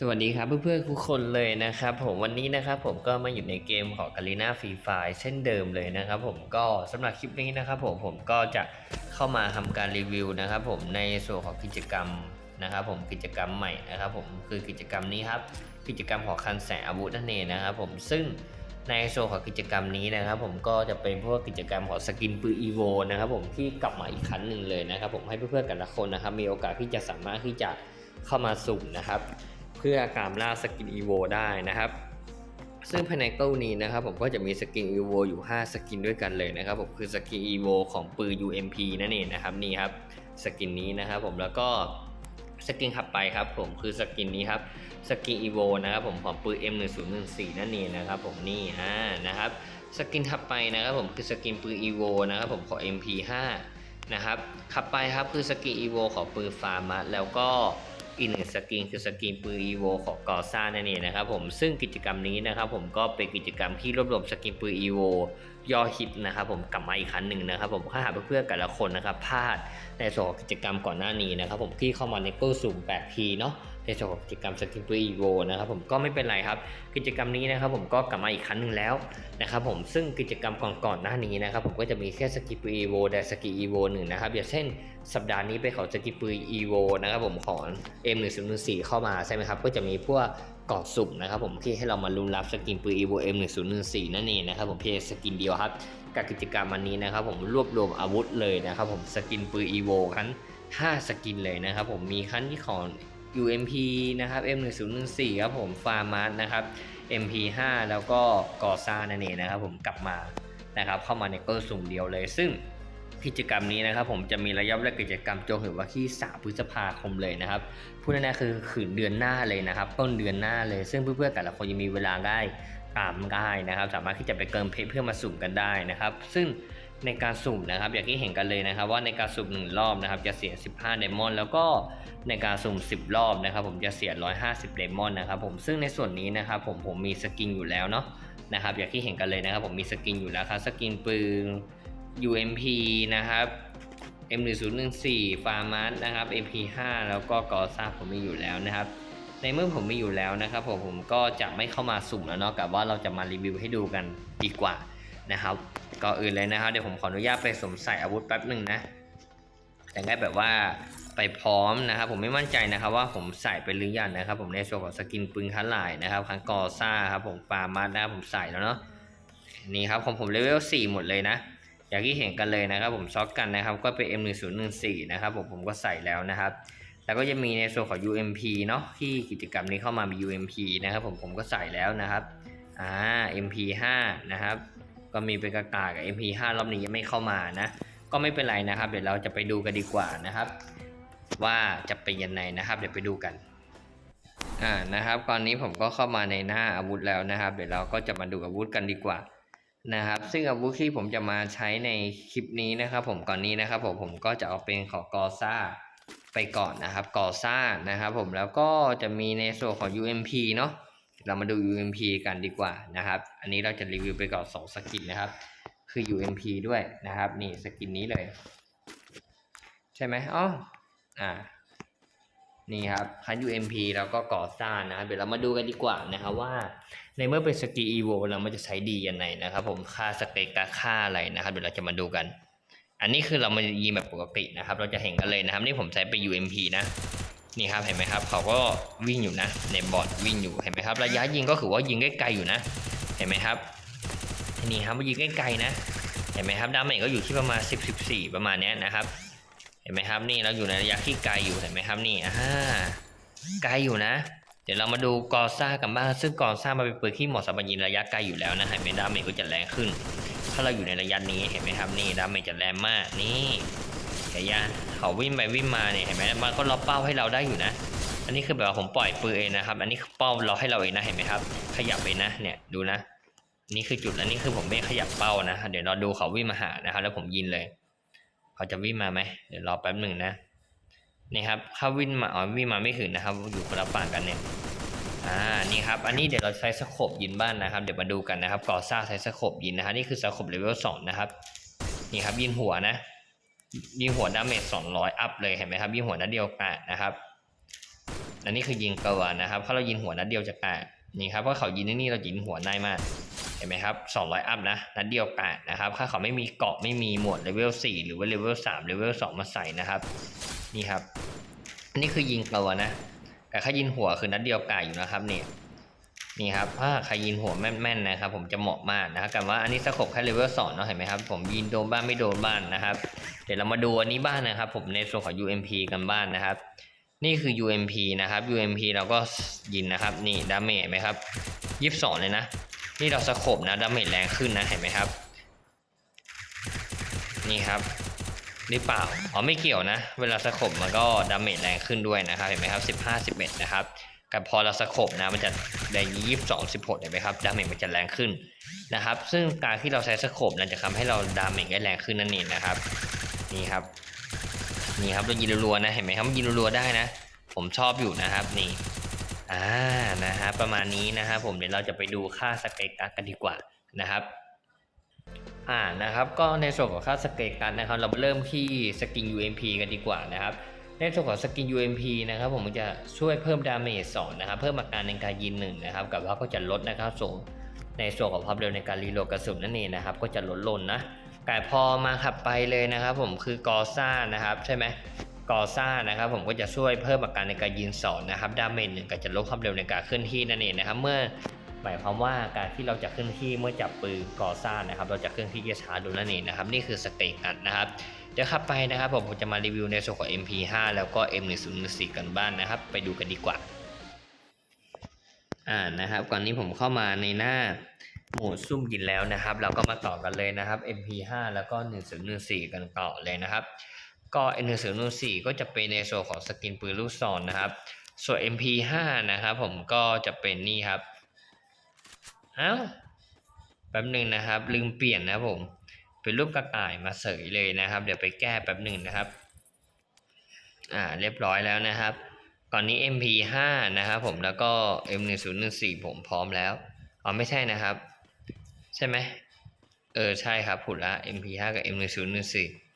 สวัสดีครับเพื่อนๆทุกคนเลยนะครับผมวันนี้นะครับผมก็มาอยู่ในเกมของกาลีน่าฟรีไฟเช่นเดิมเลยนะครับผมก็สำหรับคลิปนี้นะครับผมผมก็จะเข้ามาทำการรีวิวนะครับผมในส่วนของกิจกรรมนะครับผมกิจกรรมใหม่นะครับผมคือกิจกรรมนี้ครับกิจกรรมของคันแสงอาวุธนั่นเองนะครับผมซึ่งในโซนของกิจกรรมนี้นะครับผมก็จะเป็นพวกกิจกรรมของสกินปืนอีโวนะครับผมที่กลับมาอีกครั้งหนึ่งเลยนะครับผมให้เพื่อนๆกันละคนนะครับมีโอกาสที่จะสามารถที่จะเข้ามาสุ่มนะครับ เพื่อการล่าสกินอีโวได้นะครับซึ่งภายในตู้นี้นะครับผมก็จะมีสกินอีโวอยู่ 5 สกินด้วยกันเลยนะครับผมคือสกินอีโวของปืน UMP นั่นเองนะครับนี่ครับสกินนี้นะครับผมแล้วก็สกินถัดไปครับผมคือสกินนี้ครับสกินอีโวนะครับผมของปืน M1014 นั่นเองนะครับผมนี่อ่านะครับสกินถัดไปนะครับผมคือสกินปืนอีโวนะครับผมของ MP5 นะครับถัดไปครับคือสกินอีโวของปืนฟาร์มัสแล้วก็ อีกหนึ่งสกินคือสกินปืนอีโวของกอซ่านั่นเองนะครับผมซึ่งกิจกรรมนี้นะครับผมก็เป็นกิจกรรมที่รวบรวมสกินปืนอีโว ยอดฮิตนะครับผมกลับมาอีกครั้งหนึ่งนะครับผมถ้าหาเพื่อนๆแต่ละคนนะครับพลาดในส่วนของกิจกรรมก่อนหน้านี้นะครับผมที่เข้ามาในกู้สุ่ม 8P เนาะในส่วนของกิจกรรมสกินปืนอีโวนะครับผมก็ไม่เป็นไรครับกิจกรรมนี้นะครับผมก็กลับมาอีกครั้งหนึ่งแล้วนะครับผมซึ่งกิจกรรมก่อนๆหน้านี้นะครับผมก็จะมีแค่สกิปปืนอีโวแต่สกิอีโวหนึ่งนะครับอย่างเช่นสัปดาห์นี้เป็นของสกิปปืนอีโวนะครับผมของ M 1 0 4 เข้ามาใช่ไหมครับก็จะมีพวก กองสุ่มนะครับผมที่ให้เรามาลุ้นรับสกินปืนอีโว M1014 นั่นเองนะครับผมเพียงสกินเดียวครับกับกิจกรรมวันนี้นะครับผมรวบรวมอาวุธเลยนะครับผมสกินปืนอีโวคัน5 สกินเลยนะครับผมมีคั้นที่ของ UMP นะครับ M1014 ครับผมฟาร์มาสนะครับ MP5 แล้วก็กอซ่านั่นเองนะครับผมกลับมานะครับเข้ามาในเกอร์สุ่มเดียวเลยซึ่ง กิจกรรมนี้นะครับผมจะมีระยะเวลากิจกรรมจนถึงวันที่ 3 พฤษภาคมเลยนะครับพูดง่ายๆคือขืนเดือนหน้าเลยนะครับ ต้นเดือนหน้าเลย ซึ่งเพื่อนๆแต่ละคนยังมีเวลาได้ตามได้นะครับ สามารถที่จะไปเกินเพจเพื่อมาสุ่มกันได้นะครับ ซึ่งในการสุ่มนะครับ อย่างที่เห็นกันเลยนะครับ ว่าในการสุ่มหนึ่งรอบนะครับ จะเสีย 15 ไดมอนด์แล้วก็ในการสุ่ม 10 รอบนะครับ ผมจะเสีย 150 ไดมอนด์นะครับผมซึ่งในส่วนนี้นะครับ ผมผมมีสกินอยู่แล้วเนาะนะครับ อย่างที่เห็นกันเลยนะครับ ผมมีสกินอยู่แล้วครับสกินปืน UMP นะครับ M1014 ฟาร์มัสนะครับ MP5 แล้วก็กอซ่าผมมีอยู่แล้วนะครับ ในเมื่อผมมีอยู่แล้วนะครับผมผมก็จะไม่เข้ามาสุ่มแล้วเนาะกับว่าเราจะมารีวิวให้ดูกันดีกว่านะครับก่อนอื่นเลยนะครับเดี๋ยวผมขออนุญาตไปสวมใส่อาวุธแป๊บหนึ่งนะแต่ได้แบบว่าไปพร้อมนะครับ ผมไม่มั่นใจนะครับว่าผมใส่ไปหรือยังนะครับ ผมในส่วนของสกินปืนคันหลายนะครับคันกอซ่าครับผมฟาร์มัสนะครับผมใส่แล้วเนาะนี่ครับของผมเลเวล4หมดเลยนะ อย่างที่เห็นกันเลยนะครับผมช็อกกันนะครับก็เป็น M1014 นะครับผมผมก็ใส่แล้วนะครับ แล้วก็จะมีในส่วนของ UMP เนาะที่กิจกรรมนี้เข้ามามี UMP นะครับผมผมก็ใส่แล้วนะครับอ่า MP5 นะครับก็มีเป็นกากากับ MP5 รอบนี้ยังไม่เข้ามานะก็ไม่เป็นไรนะครับ เดี๋ยวเราจะไปดูกันดีกว่านะครับ ว่าจะเป็นยังไงนะครับ เดี๋ยวไปดูกันอ่านะครับตอนนี้ผมก็เข้ามาในหน้าอาวุธแล้วนะครับ เดี๋ยวเราก็จะมาดูอาวุธกันดีกว่า นะครับ ซึ่งอาวุธที่ผมจะมาใช้ในคลิปนี้นะครับ ผมก่อนนี้นะครับ ผมผมก็จะเอาเป็นของกอซ่าไปก่อนนะครับกอซ่านะครับ ผมแล้วก็จะมีในส่วนของ UMP เนาะเรามาดู UMP กันดีกว่านะครับ อันนี้เราจะรีวิวไปก่อน2สกินนะครับ คือ UMP ด้วยนะครับ นี่สกินนี้เลย ใช่ไหมอ๋ออ่า นี่ครับคัน UMP แล้วก็ก่อสร้างนะครับเดี๋ยวเรามาดูกันดีกว่านะครับว่า ในเมื่อเป็นสกีอีโวเรามันจะใช้ดียังไงนะครับ ผมค่าสเปกค่าอะไรนะครับเดี๋ยวเราจะมาดูกัน อันนี้คือเรามายิงแบบปกตินะครับ เราจะเห็นกันเลยนะครับ นี่ผมใช้ไป UMP นะนี่ครับเห็นไหมครับ เขาก็วิ่งอยู่นะ ในบอร์ดวิ่งอยู่เห็นไหมครับ ระยะยิงก็คือว่ายิงใกล้ๆอยู่นะ เห็นไหมครับนี่ครับยิงใกล้ๆนะ เห็นไหมครับดาเมจก็อยู่ที่ประมาณ10 14 ประมาณเนี้ยนะครับ ห็นไหมครับนี่เราอยู่ในระยะที่ไกลอยู่เห็นไหมครับนี่อ่าไกลอยู่นะ เดี๋ยวเรามาดูกอซ่ากันบ้างซึ่งกอซ่ามาเป็นปืนที่เหมาะสำหรับยิงระยะไกลอยู่แล้วนะเห็นไหมดาเมจก็จะแรงขึ้น ถ้าเราอยู่ในระยะนี้เห็นไหมครับนี่ดาเมจจะแรงมากนี่เห็นยังเขาวิ่งไปวิ่งมาเนี่ยเห็นไหมมันก็ล็อกเป้าให้เราได้อยู่นะ อันนี้คือแบบว่าผมปล่อยปืนเองนะครับ อันนี้เป้าล็อกให้เราเองนะเห็นไหมครับ ขยับไปนะเนี่ยดูนะ นี่คือจุดแล้วนี่คือผมไม่ขยับเป้านะ เดี๋ยวเราดูเขาวิ่งมาหานะครับแล้วผมยิงเลย เขาจะวิ่งมาไหมเดี๋ยวรอแป๊บหนึ่งนะนี่ครับเขาวิ่งมาอ๋อวิ่งมาไม่ถึงนะครับ อยู่คนละฝั่งกันเนี่ยอ่านี่ครับอันนี้เดี๋ยวเราใช้สโคบยิงบ้านนะครับเดี๋ยวมาดูกันนะครับก่อซ่าใช้สโคบยิงนะครับนี่คือสโคบเลเวลสองนะครับนี่ครับยิงหัวนะ ยิงหัวดาเมจสองร้อยอัพเลยเห็นไหมครับยิงหัวนัดเดียวกันนะครับอันนี้คือยิงตัวนะครับถ้าเรายิงหัวนัดเดียวจะแตกนี่ครับเพราะเขายิงที่นี่เรายิงหัวง่ายมาก เห็นไหมครับ 200 อัพนะนัดเดียวแตกนะครับ ถ้าเขาไม่มีเกาะไม่มีหมวดเลเวล4หรือว่าเลเวล3เลเวล2มาใส่นะครับ นี่ครับนนี้คือยิงตัวนะ แต่ถ้ายิงหัวคือนัดเดียวแตกอยู่นะครับเนี่ยนี่ครับถ้าใครยิงหัวแม่นๆนะครับ ผมจะเหมาะมากนะครับกับว่าอันนี้สกบแค่เลเวลสองเนาะเห็นไหมครับ ผมยิงโดนบ้านไม่โดนบ้านนะครับ เดี๋ยวเรามาดูอันนี้บ้านนะครับ ผมในส่วนของ UMP กันบ้านนะครับ นี่คือ UMP นะครับ UMP เราก็ยิงนะครับ นี่ดาเมจไหมครับยี่สิบสองเลยนะ นี่เราสกบนะดาเมจแรงขึ้นนะเห็นไหมครับ นี่ครับหรือเปล่าอ๋อไม่เกี่ยวนะ เวลาสกบมันก็ดาเมจแรงขึ้นด้วยนะครับเห็นไหมครับสิบห้าสิบเอ็ดนะครับกับพอเราสโคบนะมันจะได้ยี่สิบสองสิบหกเห็นไหมครับดาเมจมันจะแรงขึ้นนะครับ ซึ่งการที่เราใช้สโคบนั้นจะทำให้เราดาเมจได้แรงขึ้นนั่นเองนะครับ นี่ครับ นี่ครับเรายิงรัวๆนะเห็นไหมครับยิงรัวๆได้นะ ผมชอบอยู่นะครับนี่ อ่านะฮะประมาณนี้นะครับผมเดี๋ยวเราจะไปดูค่าสเกลกันดีกว่านะครับอ่านะครับก็ในส่วนของค่าสเกกันนะครับ เราเริ่มที่สกิน UMP กันดีกว่านะครับในส่วนของสกิน UMP นะครับผมจะช่วยเพิ่มดาเมจ2นะครับเพิ่มอาการในการยิงหนึ่งนะครับกับว่าก็จะลดนะครับส่งในส่วนของความเร็วในการรีโหลดกระสุนนั่นเองนะครับก็จะลดลงนะแต่พอมาขับไปเลยนะครับ ผมคือกอซ่านะครับใช่ไหม กอซ่านะครับผมก็จะช่วยเพิ่มอาการในการยิงสองนะครับดาเมจหนึ่งก็จะลดความเร็วในการเคลื่อนที่นั่นเองนะครับเมื่อหมายความว่าการที่เราจะเคลื่อนที่เมื่อจับปืนกอซ่านะครับ เราจะเคลื่อนที่ช้าดูนั่นเองนะครับนี่คือสเตกันนะครับเดี๋ยวขับไปนะครับผมผมจะมารีวิวในส่วนของ MP5 แล้วก็ M1014 กันบ้านนะครับ ไปดูกันดีกว่าอ่านะครับก่อนนี้ผมเข้ามาในหน้าโหมดซุ่มยินแล้วนะครับ เราก็มาต่อกันเลยนะครับ MP5 แล้วก็ 1014 กันต่อเลยนะครับ ก็ M1014 ก็จะเป็นในส่วนของสกินปืนลูกซองนะครับ ส่วน MP5 นะครับผมก็จะเป็นนี่ครับเอ้าแป๊บหนึ่งนะครับ ลืมเปลี่ยนนะผม เป็นรูปกระต่ายมาเสยเลยนะครับ เดี๋ยวไปแก้แป๊บหนึ่งนะครับ อ่าเรียบร้อยแล้วนะครับก่อนนี้ MP5 นะครับผมแล้วก็ M1014 ผมพร้อมแล้วอ๋อไม่ใช่นะครับ ใช่ไหมเออใช่ครับผุดละ MP5 กับ M1014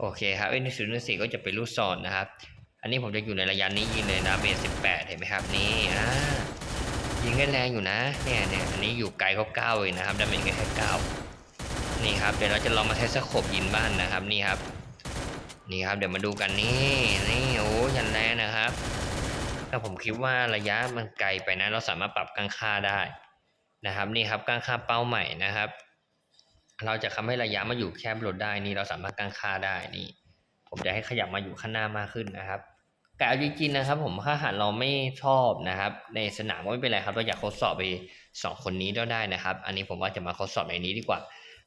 โอเคครับ M1014 ก็จะเป็นลูกศรนนะครับ อันนี้ผมจะอยู่ในระยะนี้ยิงเลยนะเบส18เห็นไหมครับนี่อ่ายิงได้แรงอยู่นะเนี่ยเนี่ยอันนี้อยู่ไกลก็เก้าเลยนะครับดาเมจแค่เก้านี่ครับเดี๋ยวเราจะลองมาใช้สโคบยิงบ้านนะครับนี่ครับนี่ครับเดี๋ยวมาดูกันนี่นี่โอ้ยันแรงนะครับแต่ผมคิดว่าระยะมันไกลไปนะ เราสามารถปรับกางค่าได้นะครับนี่ครับกางค่าเป้าใหม่นะครับ เราจะทำให้ระยะมาอยู่แคบลดได้นี่เราสามารถกางค่าได้นี่ ผมจะให้ขยับมาอยู่ข้างหน้ามากขึ้นนะครับแต่เอาจริงๆนะครับ ผมถ้าหากเราไม่ชอบนะครับ ในสนามก็ไม่เป็นไรครับ เราอยากทดสอบไปสองคนนี้ก็ได้นะครับ อันนี้ผมว่าจะมาทดสอบในนี้ดีกว่า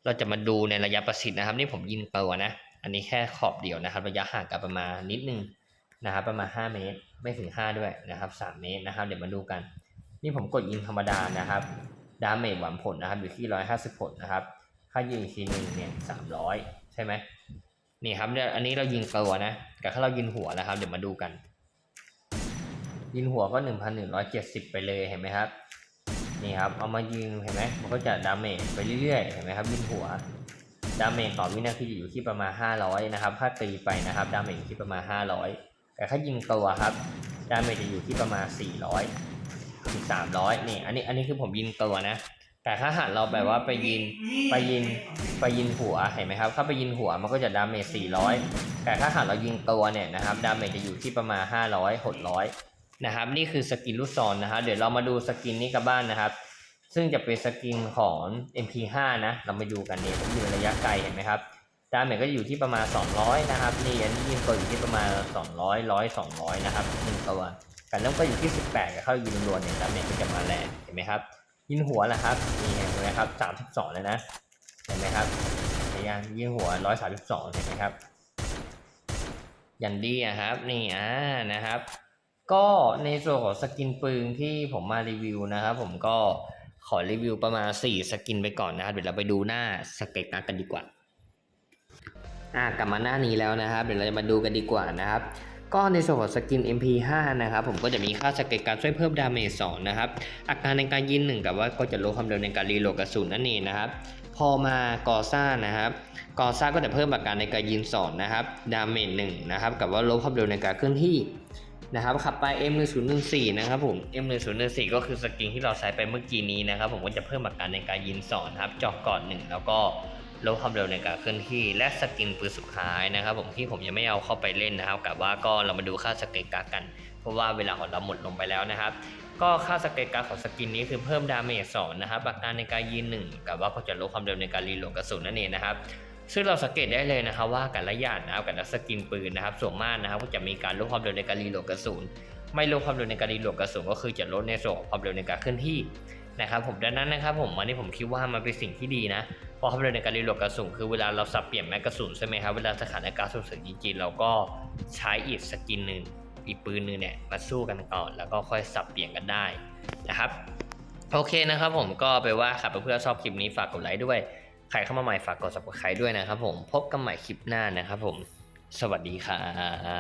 เราจะมาดูในระยะประสิทธิ์นะครับ นี่ผมยิงเตัวนะ อันนี้แค่ขอบเดียวนะครับ ระยะห่างกันประมาณนิดนึงนะครับ ประมาณ 5 เมตร ไม่ถึง 5 ด้วยนะครับ 3 เมตรนะครับ เดี๋ยวมาดูกัน นี่ผมกดยิงธรรมดานะครับ ดาเมจหวังผลนะครับอยู่ที่150ผลนะครับ ถ้ายิงอีกทีหนึ่งเนี่ย300ใช่ไหมนี่ครับเนี่ยอันนี้เรายิงตัวนะแต่ถ้าเรายิงหัวนะครับ เดี๋ยวมาดูกัน ยิงหัวก็1,170ไปเลยเห็นไหมครับนี่ครับเอามายิงเห็นไหมมันก็จะดาเมจไปเรื่อยๆเห็นไหมครับยิงหัวดาเมจต่อวินาทีอยู่ที่ประมาณ 500 นะครับ ถ้าตีไปนะครับ ดาเมจอยู่ที่ประมาณ 500 แต่ถ้ายิงตัวครับ ดาเมจจะอยู่ที่ประมาณ 400ถึง300 นี่ อันนี้ อันนี้คือผมยิงตัวนะ แต่ถ้าหากเราแบบว่าไปยิงไปยิงไปยิงหัวเห็นไหมครับ ถ้าไปยิงหัวมันก็จะดาเมจ400 แต่ถ้าหากเรายิงตัวเนี่ยนะครับดาเมจจะอยู่ที่ประมาณ 500 600 นะครับ นี่คือสกินลูกศรนะครับเดี๋ยวเรามาดูสกินนี้กันบ้านนะครับ ซึ่งจะเป็นสกินของ MP5 นะ เรามาดูกันเนี่ผมอยู่ระยะไกลเห็นไหมครับดาเมจก็อยู่ที่ประมาณ 200 นะครับนี่อันนี้ยิงตัวอยู่ที่ประมาณ 200 100 200 นะครับยิงตัวกันแล้วก็อยู่ที่ 18กับเข้ายิงรวนเนี่ยดาเมจก็จะมาแรงเห็นไหมครับ ยิงหัวละครับนี่เห็นไหมครับ32เลยนะเห็นไหมครับเห็นยังยิงหัว132เห็นไหมครับ ยันดีอะครับ นี่อ่านะครับ ก็ในส่วนของสกินปืนที่ผมมารีวิวนะครับ ผมก็ขอรีวิวประมาณ4สกินไปก่อนนะครับเดี๋ยวเราไปดูหน้าสเก็ตกากันดีกว่าอ่ากลับมาหน้านี้แล้วนะครับ เดี๋ยวเราจะมาดูกันดีกว่านะครับ ก็ในส่วนของสกิน MP5 นะครับผมก็จะมีค่าสเกตการ์ดช่วยเพิ่มดาเมจ2นะครับอาการในการยิงหนึ่งกับว่าก็จะลดความเร็วในการรีโหลดกระสุนนั่นเองนะครับพอมากอซ่านะครับกอซ่าก็จะเพิ่มอาการในการยิงสอนนะครับดาเมจหนึ่งนะครับกับว่าลดความเร็วในการเคลื่อนที่นะครับขับไป M1014 นะครับผม M1014 ก็คือสกินที่เราใช้ไปเมื่อกี้นี้นะครับผมก็จะเพิ่มอาการในการยิงสอนครับเจอกก่อนหนึ่งแล้วก็ ลดความเร็วในการเคลื่อนที่ และสกินปืนสุดท้ายนะครับ ผมที่ผมยังไม่เอาเข้าไปเล่นนะครับกับว่าก็เรามาดูค่าสเกตการ์ดกัน เพราะว่าเวลาของเราหมดลงไปแล้วนะครับ ก็ค่าสเกตการ์ดของสกินนี้คือเพิ่มดาเมจสองนะครับอากการในการยิงหนึ่งกับว่าก็จะลดความเร็วในการรีโหลดกระสุนนั่นเองนะครับซึ่งเราสังเกตได้เลยนะครับว่าแต่ละย่างนะครับกับสกินปืนนะครับส่วนมากนะครับก็จะมีการลดความเร็วในการรีโหลดกระสุนไม่ลดความเร็วในการรีโหลดกระสุนก็คือจะลดในส่วนของความเร็วในการเคลื่อนที่ นะครับผมดังนั้นนะครับผมอันนี้ผมคิดว่ามันเป็นสิ่งที่ดีนะเพราะความเร็วในการรีโหลดกระสุนคือเวลาเราสับเปลี่ยนแม็กกระสุนใช่ไหมครับเวลาสถานการณ์ฉุกเฉินจริงๆเราก็ใช้อีกสกินหนึ่งอีกปืนหนึ่งเนี่ยมาสู้กันก่อน แล้วก็ค่อยสับเปลี่ยนกันได้นะครับโอเคนะครับผมก็ไปว่าครับเพื่อนๆชอบคลิปนี้ฝากกดไลค์ด้วยใครเข้ามาใหม่ฝากกด subscribe ด้วยนะครับผมพบกันใหม่คลิปหน้านะครับผม สวัสดีครับ